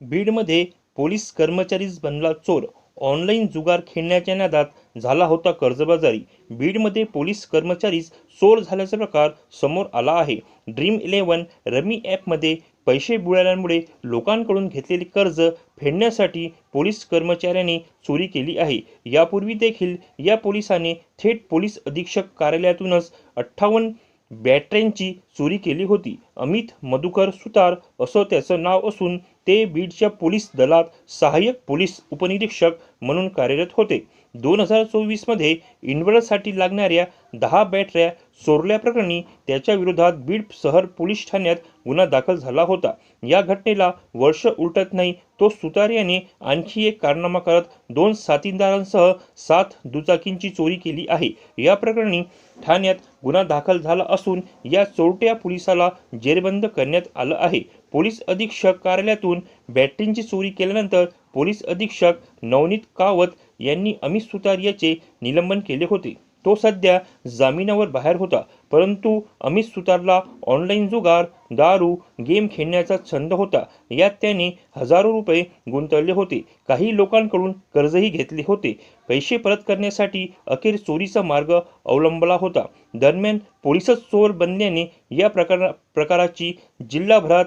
बीडमध्ये पोलीस कर्मचारीच बनला चोर. ऑनलाईन जुगार खेळण्याच्या नादात झाला होता कर्जबाजारी. बीडमध्ये पोलीस कर्मचारीच चोर झाल्याचा प्रकार समोर आला आहे. ड्रीम इलेव्हन रमी ॲपमध्ये पैसे बुडाल्यामुळे लोकांकडून घेतलेले कर्ज फेडण्यासाठी पोलीस कर्मचाऱ्यांनी चोरी केली आहे. यापूर्वी देखील या पोलिसाने थेट पोलीस अधीक्षक कार्यालयातूनच अठ्ठावन्न बॅटऱ्यांची चोरी केली होती. अमित मधुकर सुतार असं त्याचं नाव असून ते बीडच्या पोलीस दलात सहाय्यक पोलीस उपनिरीक्षक म्हणून कार्यरत होते. दोन हजार चोवीसमध्ये इन्व्हर्टरसाठी लागणाऱ्या दहा बॅटऱ्या चोरल्याप्रकरणी त्याच्या विरोधात बीड शहर पोलीस ठाण्यात गुन्हा दाखल झाला होता. या घटनेला वर्ष उलटत नाही तो सुतार याने आणखी एक कारनामा करत दोन साथीदारांसह सात दुचाकींची चोरी केली आहे. या प्रकरणी ठाण्यात गुन्हा दाखल झाला असून या चोरट्या पोलिसाला जेरबंद करण्यात आलं आहे. पोलीस अधीक्षक कार्यालयातून बॅटरींची चोरी केल्यानंतर पोलीस अधीक्षक नवनीत कावत यांनी अमित सुतार याचे निलंबन केले होते. तो सध्या जामिनावर बाहेर होता. परंतु अमित सुतारला ऑनलाईन जुगार दारू गेम खेळण्याचा छंद होता. यात त्याने हजारो रुपये गुंतवले होते. काही लोकांकडून कर्जही घेतले होते. पैसे परत करण्यासाठी अखेर चोरीचा मार्ग अवलंबला होता. दरम्यान पोलीसच चोर बनल्याने या प्रकार प्रकाराची जिल्हाभरात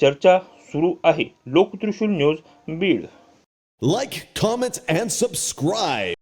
चर्चा सुरू आहे. Loktrishul news Beed. Like comment, and subscribe